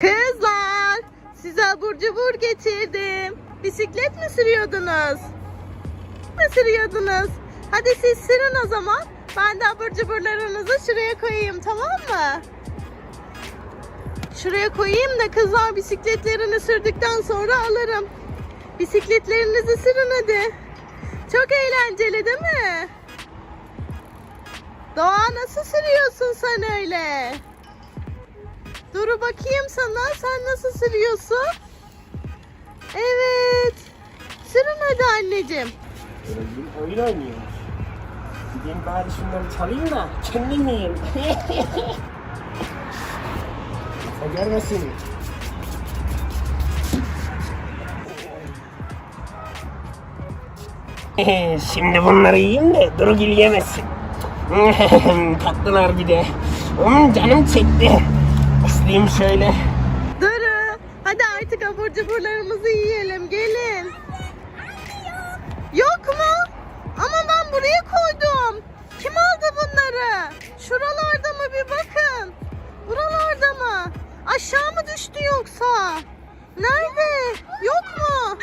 Kızlar, size abur cubur getirdim. Bisiklet mi sürüyordunuz? Mi sürüyordunuz? Hadi siz sürün o zaman. Ben de abur cuburlarınızı şuraya koyayım tamam mı? Şuraya koyayım da kızlar bisikletlerini sürdükten sonra alırım. Bisikletlerinizi sürün hadi. Çok eğlenceli değil mi? Doğa nasıl sürüyorsun sen öyle? Dur bakayım sana. Sen nasıl sürüyorsun? Evet. Sürün hadi anneciğim. Bir oyun oynuyoruz. Gideyim bari şunları çalayım da kendim yiyeyim. o görmesin. Şimdi bunları yiyeyim de Durugil yemesin. Tatlılar bir de. Hmm, canım çekti. Islayayım şöyle. Duru. Hadi artık abur cuburlarımızı yiyelim. Gelin. Yok mu? Ama ben buraya koydum. Kim aldı bunları? Şuralarda mı bir bakın. Buralarda mı? Aşağı mı düştü yoksa? Nerede? Yok mu?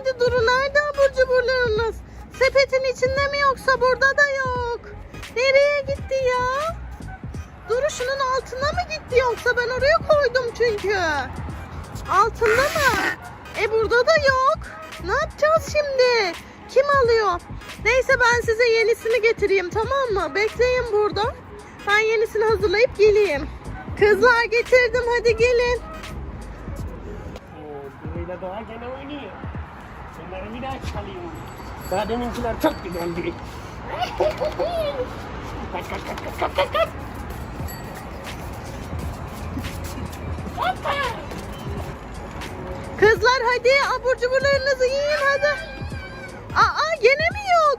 Hadi Duru nerede abur cuburlarınız? Sepetin içinde mi yoksa burada da yok. Nereye gitti ya? Duru şunun altına mı gitti yoksa ben oraya koydum çünkü. Altında mı? E burada da yok. Ne yapacağız şimdi? Kim alıyor? Neyse ben size yenisini getireyim tamam mı? Bekleyin burada. Ben yenisini hazırlayıp geleyim. Kızlar getirdim hadi gelin. Duruyla doğa gene oynuyor. Bunları bir daha çalayım. Daha deminkiler çok güzeldi. kaç kaç kaç kaç kaç kaç kaç. Kızlar hadi abur cuburlarınızı yiyin hadi. Aa yine mi yok?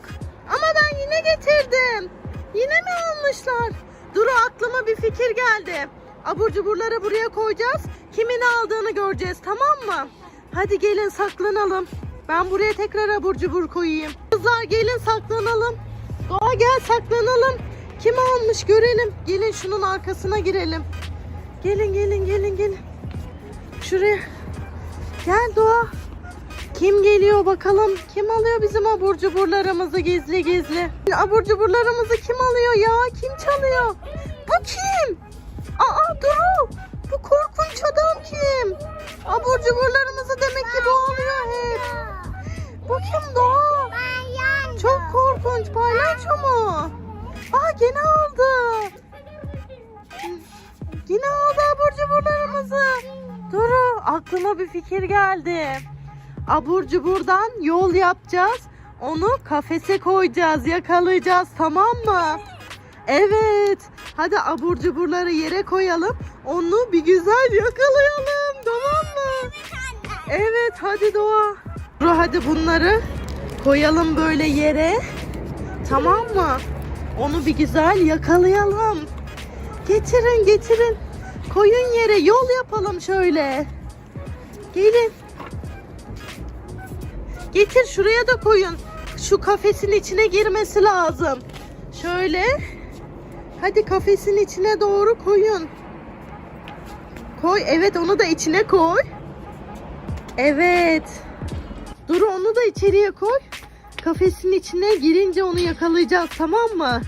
Ama ben yine getirdim. Yine mi almışlar? Duru aklıma bir fikir geldi. Abur cuburları buraya koyacağız. Kimin aldığını göreceğiz tamam mı? Hadi gelin saklanalım. Ben buraya tekrar abur cubur koyayım. Kızlar gelin saklanalım. Doğa gel saklanalım. Kim almış görelim. Gelin şunun arkasına girelim. Gelin gelin gelin gelin. Şuraya. Gel Doğa. Kim geliyor bakalım? Kim alıyor bizim abur cuburlarımızı gizli gizli? Abur cuburlarımızı kim alıyor ya? Kim çalıyor? Bu kim? Aa Duru. Bu korkunç adam kim? Abur cuburlarımızı demek ki bu alıyor hep. Bu kim Doğa? Çok korkunç. Palyaço mu? Aa gene aldı. Yine aldı abur cuburlarımızı. Duru aklıma bir fikir geldi. Abur cuburdan yol yapacağız. Onu kafese koyacağız, yakalayacağız tamam mı? Evet. Hadi abur cuburları yere koyalım. Onu bir güzel yakalayalım tamam mı? Evet hadi Doğa. Duru hadi bunları koyalım böyle yere. Tamam mı? Onu bir güzel yakalayalım. Getirin getirin. Koyun yere yol yapalım şöyle. Gelin. Getir şuraya da koyun. Şu kafesin içine girmesi lazım. Şöyle. Hadi kafesin içine doğru koyun. Koy. Evet onu da içine koy. Evet. Dur onu da içeriye koy. Kafesin içine girince onu yakalayacağız tamam mı?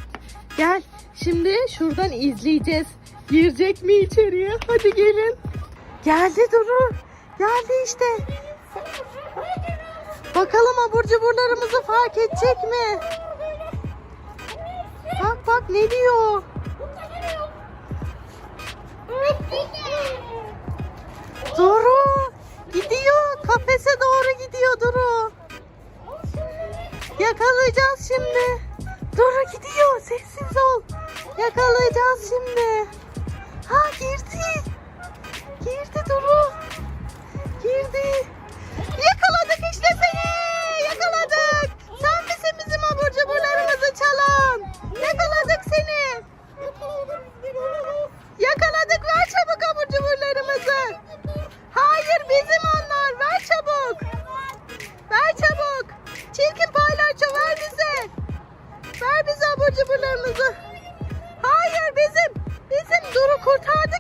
Gel. Şimdi şuradan izleyeceğiz. Girecek mi içeriye? Hadi gelin. Geldi Duru. Geldi işte. Bakalım abur cuburlarımızı fark edecek mi? Bak bak ne diyor? Duru gidiyor. Kafese doğru gidiyor Duru. Yakalayacağız şimdi. Duru gidiyor. Sessiz ol. Yakalayacağız şimdi. Ha girdi. Girdi Duru. Girdi. Yakaladık işte seni. Yakaladık. Sen misin bizim abur cuburlarımızı çalan? Yakaladık seni. Yakaladık. Ver çabuk abur cuburlarımızı. Hayır bizim onlar. Ver çabuk. Ver çabuk. Çirkin paylaşçı ver bize. Ver bize abur cuburlarımızı. Hayır bizim. Bizim Duru kurtardık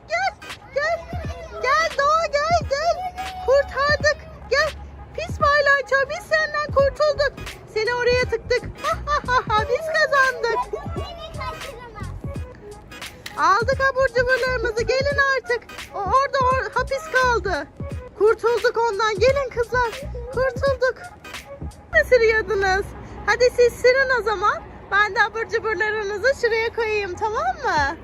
ondan. Gelin kızlar. Kurtulduk. Ne sürüyordunuz? Hadi siz sürün o zaman. Ben de abur cuburlarınızı şuraya koyayım tamam mı?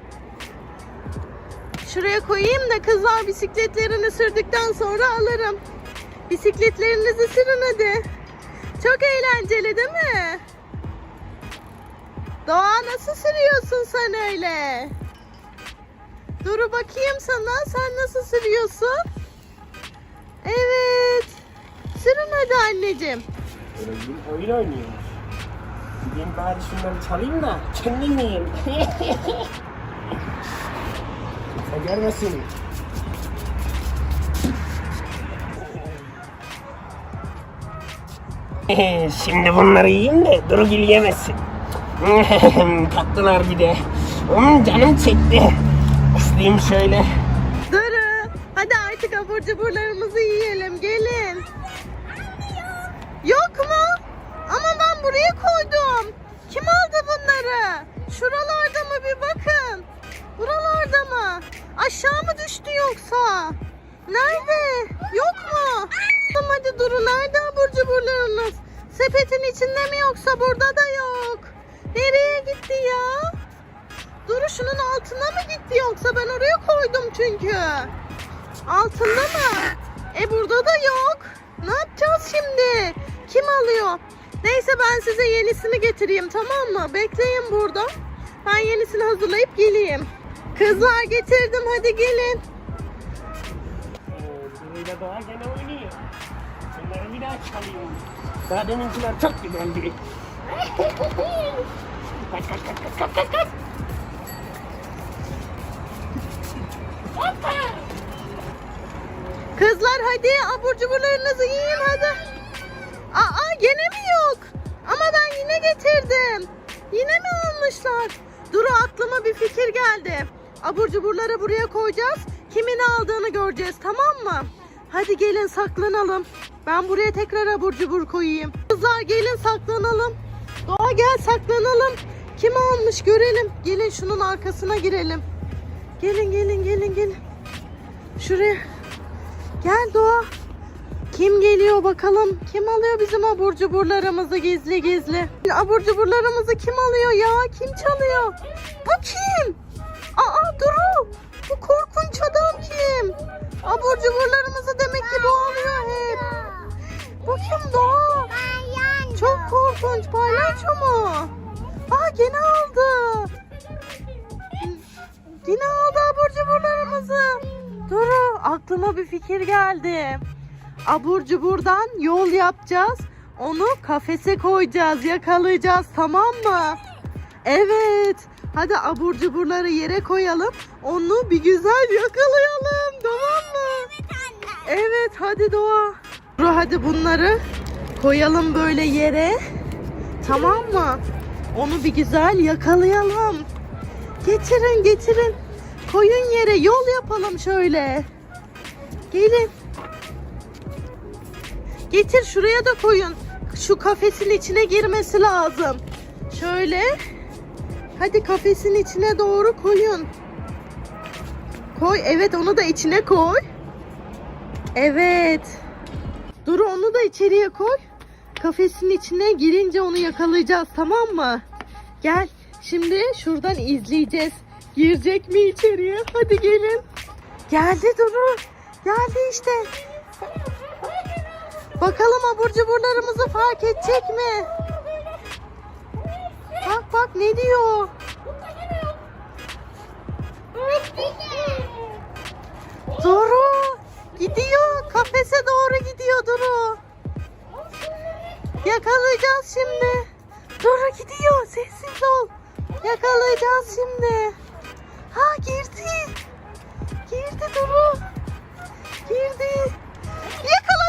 Şuraya koyayım da kızlar bisikletlerini sürdükten sonra alırım. Bisikletlerinizi sürün hadi. Çok eğlenceli değil mi? Doğa nasıl sürüyorsun sen öyle? Dur bakayım sana. Sen nasıl sürüyorsun? Evet. Sürün hadi anneciğim. Öyle oyun oynuyoruz. Gideyim bari şunları çalayım da kendim yiyeyim. Kimse görmesin. Şimdi bunları yiyeyim de Durugil yemesin. Tatlılar bir de. Hmm, canım çekti. Islayayım şöyle. Abur cuburlarımızı yiyelim. Gelin. Yok mu? Ama ben buraya koydum. Kim aldı bunları? Şuralarda mı bir bakın. Buralarda mı? Aşağı mı düştü yoksa? Nerede? Yok mu? Hadi Duru nerede abur cuburlarınız? Sepetin içinde mi yoksa burada da yok. Nereye gitti ya? Duru şunun altına mı gitti yoksa ben oraya koydum çünkü. Altında mı? E burada da yok. Ne yapacağız şimdi? Kim alıyor? Neyse ben size yenisini getireyim tamam mı? Bekleyin burada. Ben yenisini hazırlayıp geleyim. Kızlar getirdim hadi gelin. Duruyla doğa gene oynuyor. Bir daha çalıyorum. Daha deminkiler çok güzeldi. kaç kaç kaç kaç kaç kaç! Kızlar hadi abur cuburlarınızı yiyin hadi. Aa gene mi yok? Ama ben yine getirdim. Yine mi almışlar? Duru aklıma bir fikir geldi. Abur cuburları buraya koyacağız. Kimin aldığını göreceğiz tamam mı? Hadi gelin saklanalım. Ben buraya tekrar abur cubur koyayım. Kızlar gelin saklanalım. Doğa gel saklanalım. Kim almış görelim. Gelin şunun arkasına girelim. Gelin gelin gelin gelin. Şuraya. Gel Doğa. Kim geliyor bakalım? Kim alıyor bizim abur cuburlarımızı gizli gizli? Abur cuburlarımızı kim alıyor ya? Kim çalıyor? Bu fikir geldi. Abur cuburdan yol yapacağız. Onu kafese koyacağız, yakalayacağız tamam mı? Evet. Hadi abur cuburları yere koyalım. Onu bir güzel yakalayalım. Tamam mı? Evet hadi Doğa. Duru hadi bunları koyalım böyle yere. Tamam mı? Onu bir güzel yakalayalım. Getirin getirin. Koyun yere yol yapalım şöyle. Gelin. Getir şuraya da koyun. Şu kafesin içine girmesi lazım. Şöyle. Hadi kafesin içine doğru koyun. Koy. Evet onu da içine koy. Evet. Dur onu da içeriye koy. Kafesin içine girince onu yakalayacağız tamam mı? Gel. Şimdi şuradan izleyeceğiz. Girecek mi içeriye? Hadi gelin. Geldi Duru. Geldi işte. Bakalım abur cuburlarımızı fark edecek mi? Bak bak ne diyor? Duru. Gidiyor. Kafese doğru gidiyor Duru. Yakalayacağız şimdi. Duru gidiyor. Sessiz ol. Yakalayacağız şimdi. Ha girdi. Girdi Duru. Girdi. Yakaladık